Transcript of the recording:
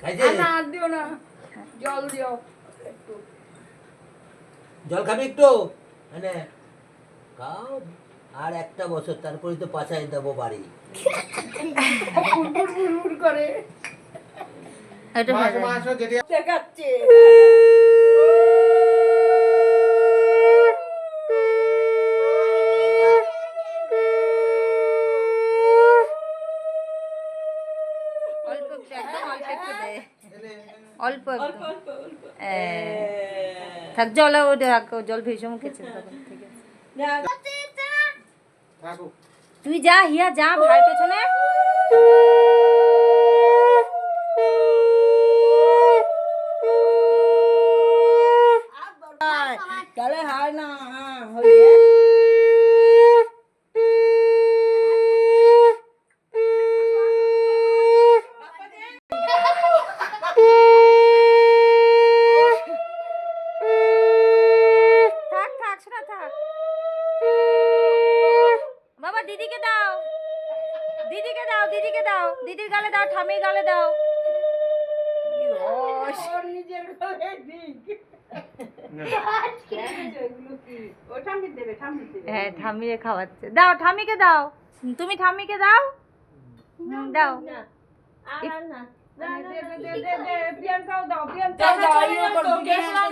খাইছে আর না দিও না। জল দিও। একটু জল খাবি একটু? মানে খাও। আর একটা বছর তারপরে তো পাচাই দেবো বাড়ি। করে। এটা মাছ মাছ যেটি দেখাচ্ছে। অল্প একটু একদম অল্প একটু দে। অল্প একটু। এ, থাক জল জল তখন ঠিক আছে। তুই যা হিয়া যা ভাই পেছনে। তাহলে হয় না হ্যাঁ হয়ে যায় থাক থাক শোনা থাক বাবা দিদিকে দাও। দিদিকে দাও দিদিকে দাও। দিদির গালে দাও ঠামির গালে দাও। ওর নিজের গলে দিক। ও ঠাম্মি দেবে ঠাম্মি দেবে। হ্যাঁ ঠামিরে খাওয়াচ্ছে। দাও ঠামিকে দাও। তুমি ঠামিকে দাও? দাও। দে দে দে দে প্রিয়াঙ্কাও দাও দাও।